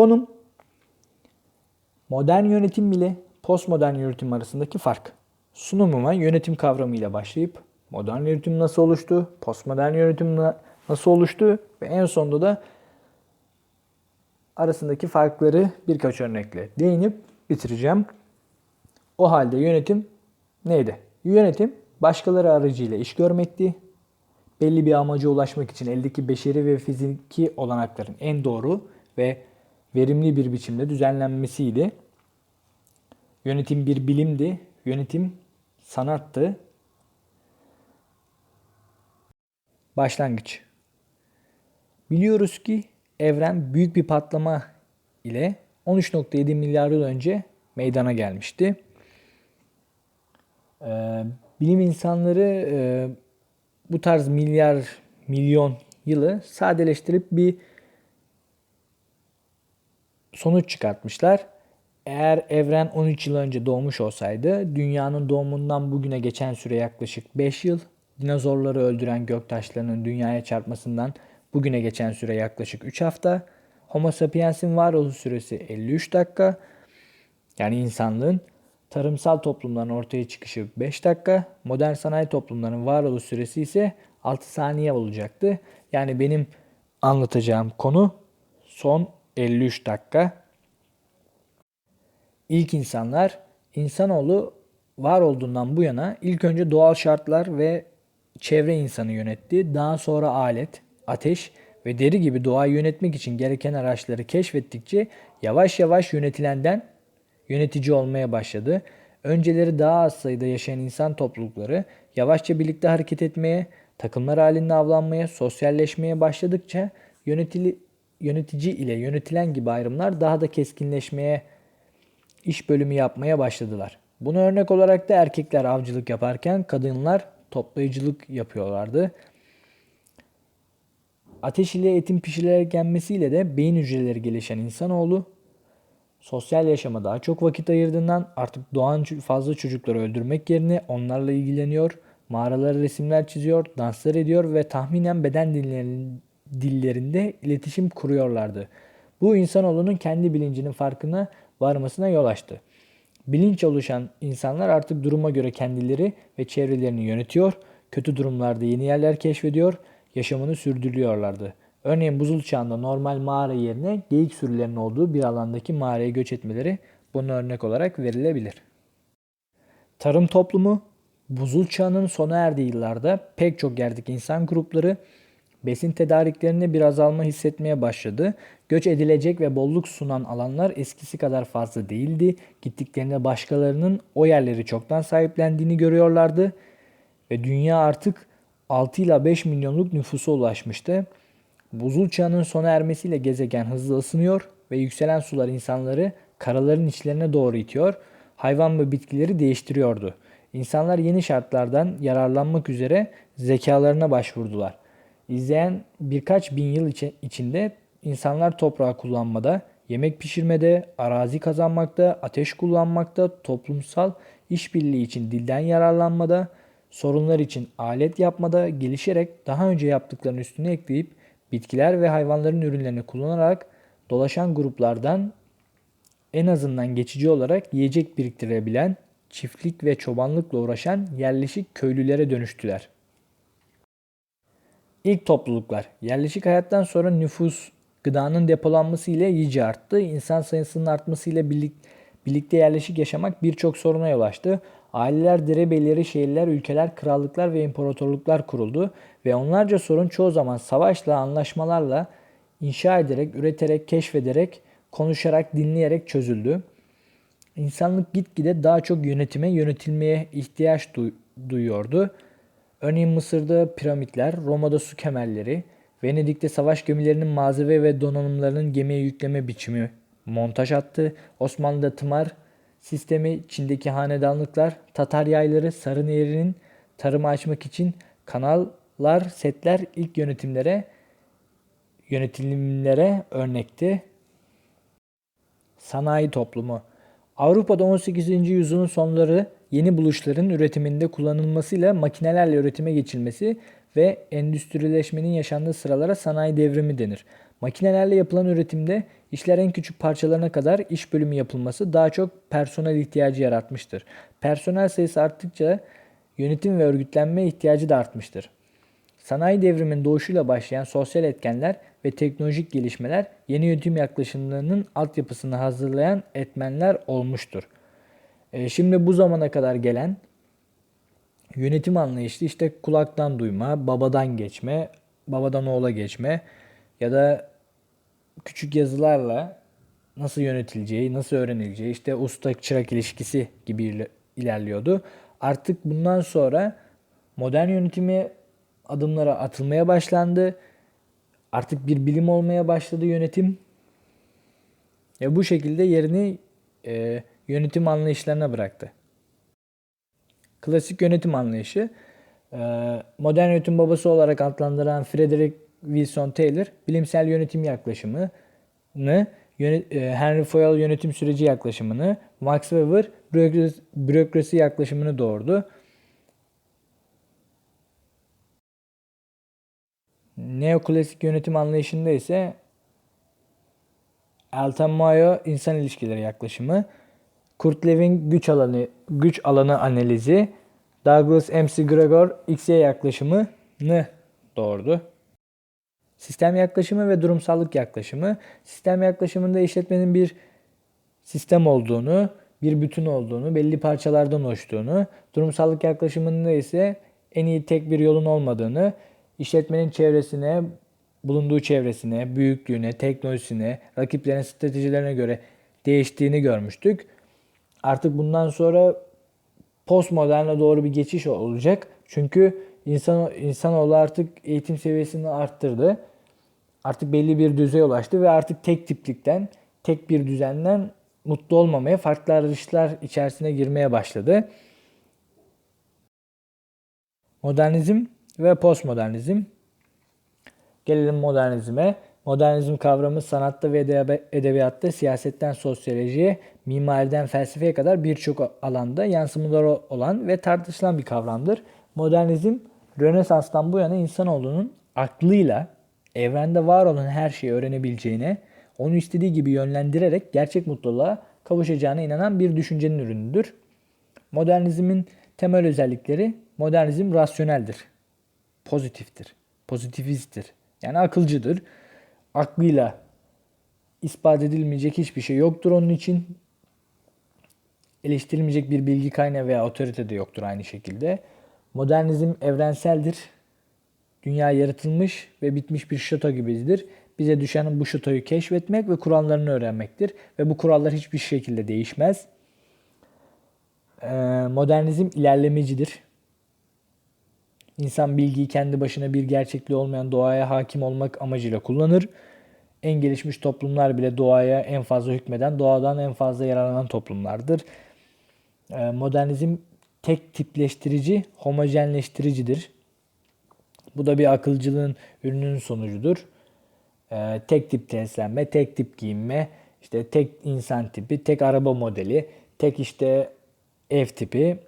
Konum modern yönetim ile postmodern yönetim arasındaki fark. Sunumuma yönetim kavramı ile başlayıp modern yönetim nasıl oluştu, postmodern yönetim na- nasıl oluştu ve en sonunda da arasındaki farkları birkaç örnekle değinip bitireceğim. O halde yönetim neydi? Yönetim başkaları aracıyla iş görmekti. Belli bir amaca ulaşmak için eldeki beşeri ve fiziki olanakların en doğru ve verimli bir biçimde düzenlenmesiydi. Yönetim bir bilimdi. Yönetim sanattı. Başlangıç. Biliyoruz ki evren büyük bir patlama ile 13.7 milyar yıl önce meydana gelmişti. Ee, bilim insanları e, bu tarz milyar milyon yılı sadeleştirip bir sonuç çıkartmışlar. Eğer evren 13 yıl önce doğmuş olsaydı dünyanın doğumundan bugüne geçen süre yaklaşık 5 yıl. Dinozorları öldüren göktaşlarının dünyaya çarpmasından bugüne geçen süre yaklaşık 3 hafta. Homo sapiens'in varoluş süresi 53 dakika. Yani insanlığın tarımsal toplumların ortaya çıkışı 5 dakika. Modern sanayi toplumlarının varoluş süresi ise 6 saniye olacaktı. Yani benim anlatacağım konu son 53 dakika. İlk insanlar insanoğlu var olduğundan bu yana ilk önce doğal şartlar ve çevre insanı yönetti. Daha sonra alet, ateş ve deri gibi doğayı yönetmek için gereken araçları keşfettikçe yavaş yavaş yönetilenden yönetici olmaya başladı. Önceleri daha az sayıda yaşayan insan toplulukları yavaşça birlikte hareket etmeye, takımlar halinde avlanmaya, sosyalleşmeye başladıkça yönetili, yönetici ile yönetilen gibi ayrımlar daha da keskinleşmeye, iş bölümü yapmaya başladılar. Buna örnek olarak da erkekler avcılık yaparken kadınlar toplayıcılık yapıyorlardı. Ateş ile etin pişirilerek yenmesiyle de beyin hücreleri gelişen insanoğlu sosyal yaşama daha çok vakit ayırdığından artık doğan fazla çocukları öldürmek yerine onlarla ilgileniyor, mağaralara resimler çiziyor, danslar ediyor ve tahminen beden dillerinde iletişim kuruyorlardı. Bu insanoğlunun kendi bilincinin farkına varmasına yol açtı. Bilinç oluşan insanlar artık duruma göre kendileri ve çevrelerini yönetiyor, kötü durumlarda yeni yerler keşfediyor, yaşamını sürdürüyorlardı. Örneğin buzul çağında normal mağara yerine geyik sürülerinin olduğu bir alandaki mağaraya göç etmeleri buna örnek olarak verilebilir. Tarım toplumu buzul çağının sona erdiği yıllarda pek çok yerdeki insan grupları besin tedariklerinde bir azalma hissetmeye başladı. Göç edilecek ve bolluk sunan alanlar eskisi kadar fazla değildi. Gittiklerinde başkalarının o yerleri çoktan sahiplendiğini görüyorlardı ve dünya artık 6 ila 5 milyonluk nüfusa ulaşmıştı. Buzul çağının sona ermesiyle gezegen hızlı ısınıyor ve yükselen sular insanları karaların içlerine doğru itiyor, hayvan ve bitkileri değiştiriyordu. İnsanlar yeni şartlardan yararlanmak üzere zekalarına başvurdular. İzleyen birkaç bin yıl içi- içinde insanlar toprağı kullanmada, yemek pişirmede, arazi kazanmakta, ateş kullanmakta, toplumsal işbirliği için dilden yararlanmada, sorunlar için alet yapmada gelişerek daha önce yaptıklarının üstüne ekleyip bitkiler ve hayvanların ürünlerini kullanarak dolaşan gruplardan en azından geçici olarak yiyecek biriktirebilen, çiftlik ve çobanlıkla uğraşan yerleşik köylülere dönüştüler. İlk topluluklar. Yerleşik hayattan sonra nüfus, gıdanın depolanması ile iyice arttı. İnsan sayısının artması ile birlik, birlikte yerleşik yaşamak birçok soruna yol açtı. Aileler, derebeyleri, şehirler, ülkeler, krallıklar ve imparatorluklar kuruldu. Ve onlarca sorun çoğu zaman savaşla, anlaşmalarla, inşa ederek, üreterek, keşfederek, konuşarak, dinleyerek çözüldü. İnsanlık gitgide daha çok yönetime, yönetilmeye ihtiyaç duy- duyuyordu. Örneğin Mısır'da piramitler, Roma'da su kemerleri, Venedik'te savaş gemilerinin malzeme ve donanımlarının gemiye yükleme biçimi montaj hattı, Osmanlı'da tımar sistemi, Çin'deki hanedanlıklar, Tatar yayları, Sarı Nehri'nin tarımı açmak için kanallar, setler ilk yönetimlere yönetimlere örnekti. Sanayi toplumu. Avrupa'da 18. yüzyılın sonları yeni buluşların üretiminde kullanılmasıyla makinelerle üretime geçilmesi ve endüstrileşmenin yaşandığı sıralara sanayi devrimi denir. Makinelerle yapılan üretimde işler en küçük parçalarına kadar iş bölümü yapılması daha çok personel ihtiyacı yaratmıştır. Personel sayısı arttıkça yönetim ve örgütlenme ihtiyacı da artmıştır. Sanayi devriminin doğuşuyla başlayan sosyal etkenler ve teknolojik gelişmeler yeni yönetim yaklaşımlarının altyapısını hazırlayan etmenler olmuştur. E, şimdi bu zamana kadar gelen yönetim anlayışı işte kulaktan duyma, babadan geçme, babadan oğula geçme ya da küçük yazılarla nasıl yönetileceği, nasıl öğrenileceği, işte usta çırak ilişkisi gibi ilerliyordu. Artık bundan sonra modern yönetimi adımlara atılmaya başlandı. Artık bir bilim olmaya başladı yönetim. Ve bu şekilde yerini e, yönetim anlayışlarına bıraktı. Klasik yönetim anlayışı e, modern yönetim babası olarak adlandıran Frederick Wilson Taylor bilimsel yönetim yaklaşımını e, Henry Fayol yönetim süreci yaklaşımını Max Weber bürokrasi yaklaşımını doğurdu. Neoklasik yönetim anlayışında ise Elton Mayo insan ilişkileri yaklaşımı, Kurt Lewin güç alanı güç alanı analizi, Douglas M.C. Gregor XY yaklaşımını doğurdu. Sistem yaklaşımı ve durumsallık yaklaşımı. Sistem yaklaşımında işletmenin bir sistem olduğunu, bir bütün olduğunu, belli parçalardan oluştuğunu, durumsallık yaklaşımında ise en iyi tek bir yolun olmadığını, işletmenin çevresine, bulunduğu çevresine, büyüklüğüne, teknolojisine, rakiplerin stratejilerine göre değiştiğini görmüştük. Artık bundan sonra postmoderne doğru bir geçiş olacak. Çünkü insan insanoğlu artık eğitim seviyesini arttırdı. Artık belli bir düzeye ulaştı ve artık tek tiplikten, tek bir düzenden mutlu olmamaya, farklı arayışlar içerisine girmeye başladı. Modernizm ve postmodernizm. Gelelim modernizme. Modernizm kavramı sanatta ve edebiyatta siyasetten sosyolojiye, mimariden felsefeye kadar birçok alanda yansımaları olan ve tartışılan bir kavramdır. Modernizm Rönesans'tan bu yana insanoğlunun aklıyla evrende var olan her şeyi öğrenebileceğine, onu istediği gibi yönlendirerek gerçek mutluluğa kavuşacağına inanan bir düşüncenin ürünüdür. Modernizmin temel özellikleri modernizm rasyoneldir pozitiftir. Pozitivisttir. Yani akılcıdır. Aklıyla ispat edilmeyecek hiçbir şey yoktur onun için. Eleştirilmeyecek bir bilgi kaynağı veya otorite de yoktur aynı şekilde. Modernizm evrenseldir. Dünya yaratılmış ve bitmiş bir şato gibidir. Bize düşen bu şatoyu keşfetmek ve kurallarını öğrenmektir. Ve bu kurallar hiçbir şekilde değişmez. Modernizm ilerlemecidir. İnsan bilgiyi kendi başına bir gerçekliği olmayan doğaya hakim olmak amacıyla kullanır. En gelişmiş toplumlar bile doğaya en fazla hükmeden, doğadan en fazla yararlanan toplumlardır. Ee, modernizm tek tipleştirici, homojenleştiricidir. Bu da bir akılcılığın ürünün sonucudur. Ee, tek tip beslenme, tek tip giyinme, işte tek insan tipi, tek araba modeli, tek işte ev tipi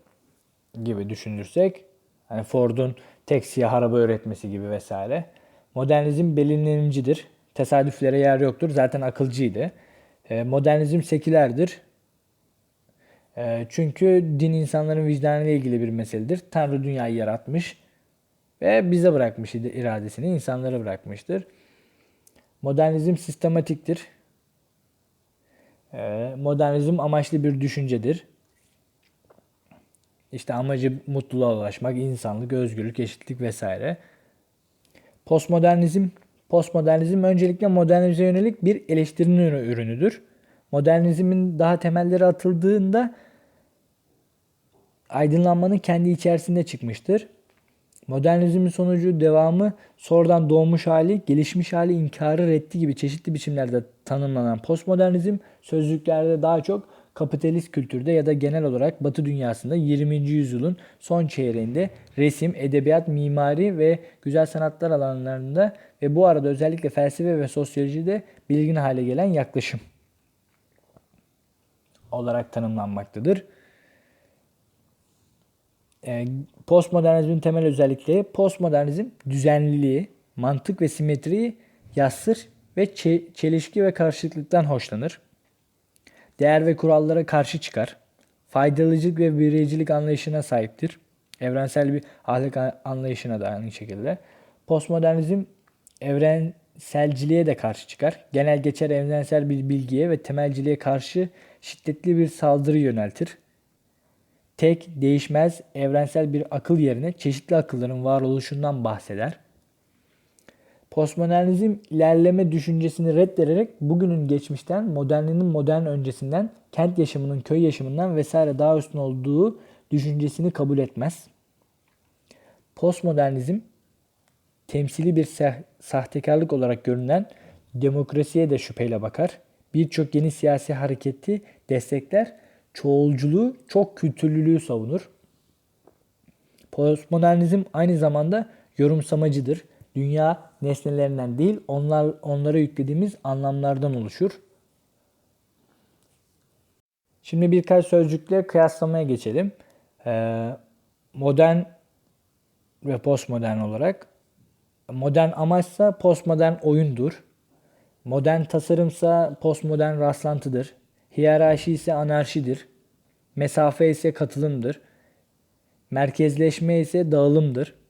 gibi düşünürsek Hani Ford'un tek siyah araba üretmesi gibi vesaire. Modernizm belirlenicidir. Tesadüflere yer yoktur. Zaten akılcıydı. E, modernizm sekülerdir. E, çünkü din insanların vicdanıyla ilgili bir meseledir. Tanrı dünyayı yaratmış ve bize bırakmış iradesini, insanlara bırakmıştır. Modernizm sistematiktir. E, modernizm amaçlı bir düşüncedir. İşte amacı mutluluğa ulaşmak, insanlık, özgürlük, eşitlik vesaire. Postmodernizm Postmodernizm öncelikle modernize yönelik bir eleştirinin ürünüdür. Modernizmin daha temelleri atıldığında aydınlanmanın kendi içerisinde çıkmıştır. Modernizmin sonucu devamı sonradan doğmuş hali, gelişmiş hali, inkarı, reddi gibi çeşitli biçimlerde tanımlanan postmodernizm sözlüklerde daha çok kapitalist kültürde ya da genel olarak Batı dünyasında 20. yüzyılın son çeyreğinde resim, edebiyat, mimari ve güzel sanatlar alanlarında ve bu arada özellikle felsefe ve sosyolojide belirgin hale gelen yaklaşım olarak tanımlanmaktadır. E, postmodernizmin temel özellikleri postmodernizm düzenliliği, mantık ve simetriyi yassır ve çe- çelişki ve karşıtlıktan hoşlanır. Değer ve kurallara karşı çıkar. Faydalıcılık ve bireycilik anlayışına sahiptir. Evrensel bir ahlak anlayışına da aynı şekilde. Postmodernizm evrenselciliğe de karşı çıkar. Genel geçer evrensel bir bilgiye ve temelciliğe karşı şiddetli bir saldırı yöneltir. Tek, değişmez, evrensel bir akıl yerine çeşitli akılların varoluşundan bahseder. Postmodernizm ilerleme düşüncesini reddederek bugünün geçmişten, moderninin modern öncesinden, kent yaşamının köy yaşamından vesaire daha üstün olduğu düşüncesini kabul etmez. Postmodernizm temsili bir sah- sahtekarlık olarak görünen demokrasiye de şüpheyle bakar. Birçok yeni siyasi hareketi destekler, çoğulculuğu, çok kültürlülüğü savunur. Postmodernizm aynı zamanda yorumsamacıdır. Dünya nesnelerinden değil, onlar onlara yüklediğimiz anlamlardan oluşur. Şimdi birkaç sözcükle kıyaslamaya geçelim. Ee, modern ve postmodern olarak. Modern amaçsa postmodern oyundur. Modern tasarımsa postmodern rastlantıdır. Hiyerarşi ise anarşidir. Mesafe ise katılımdır. Merkezleşme ise dağılımdır.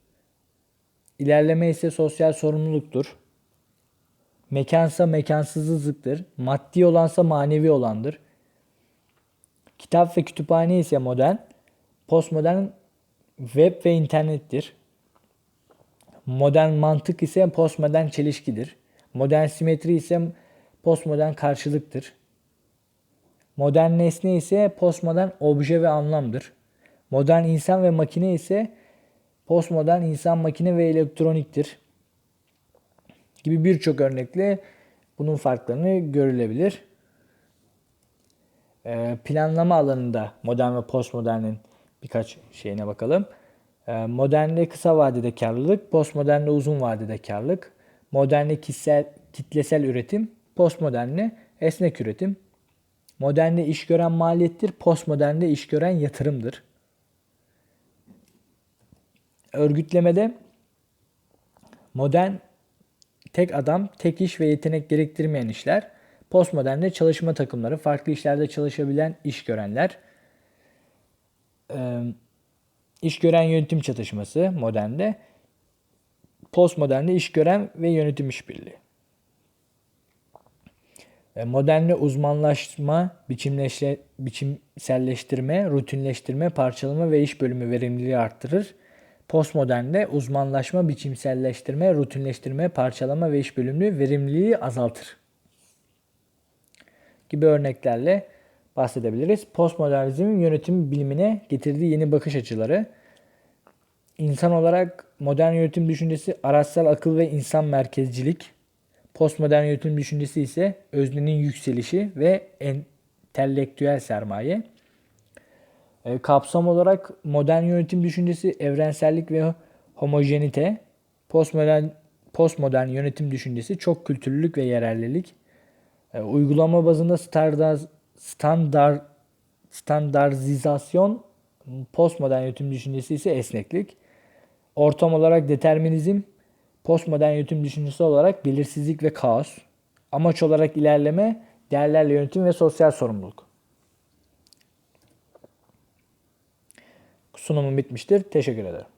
İlerleme ise sosyal sorumluluktur. Mekansa mekansızlıktır. Maddi olansa manevi olandır. Kitap ve kütüphane ise modern. Postmodern web ve internettir. Modern mantık ise postmodern çelişkidir. Modern simetri ise postmodern karşılıktır. Modern nesne ise postmodern obje ve anlamdır. Modern insan ve makine ise postmodern insan, makine ve elektroniktir. Gibi birçok örnekle bunun farklarını görülebilir. Ee, planlama alanında modern ve postmodernin birkaç şeyine bakalım. Ee, modernde kısa vadede karlılık, postmodernde uzun vadede karlılık. Modernde kişisel, kitlesel üretim, postmodernde esnek üretim. Modernde iş gören maliyettir, postmodernde iş gören yatırımdır. Örgütlemede modern tek adam, tek iş ve yetenek gerektirmeyen işler. Postmodernde çalışma takımları, farklı işlerde çalışabilen iş görenler. İş gören yönetim çatışması modernde. Postmodernde iş gören ve yönetim işbirliği. Modernde uzmanlaşma, biçimleşe, biçimselleştirme, rutinleştirme, parçalama ve iş bölümü verimliliği arttırır. Postmodernde uzmanlaşma, biçimselleştirme, rutinleştirme, parçalama ve iş bölümlüğü verimliliği azaltır. Gibi örneklerle bahsedebiliriz. Postmodernizmin yönetim bilimine getirdiği yeni bakış açıları. İnsan olarak modern yönetim düşüncesi araçsal akıl ve insan merkezcilik. Postmodern yönetim düşüncesi ise öznenin yükselişi ve entelektüel sermaye. E, kapsam olarak modern yönetim düşüncesi evrensellik ve homojenite. Postmodern postmodern yönetim düşüncesi çok kültürlülük ve yerellilik. E, uygulama bazında standart standart standartizasyon, postmodern yönetim düşüncesi ise esneklik. Ortam olarak determinizm, postmodern yönetim düşüncesi olarak belirsizlik ve kaos. Amaç olarak ilerleme, değerlerle yönetim ve sosyal sorumluluk. Sunumum bitmiştir. Teşekkür ederim.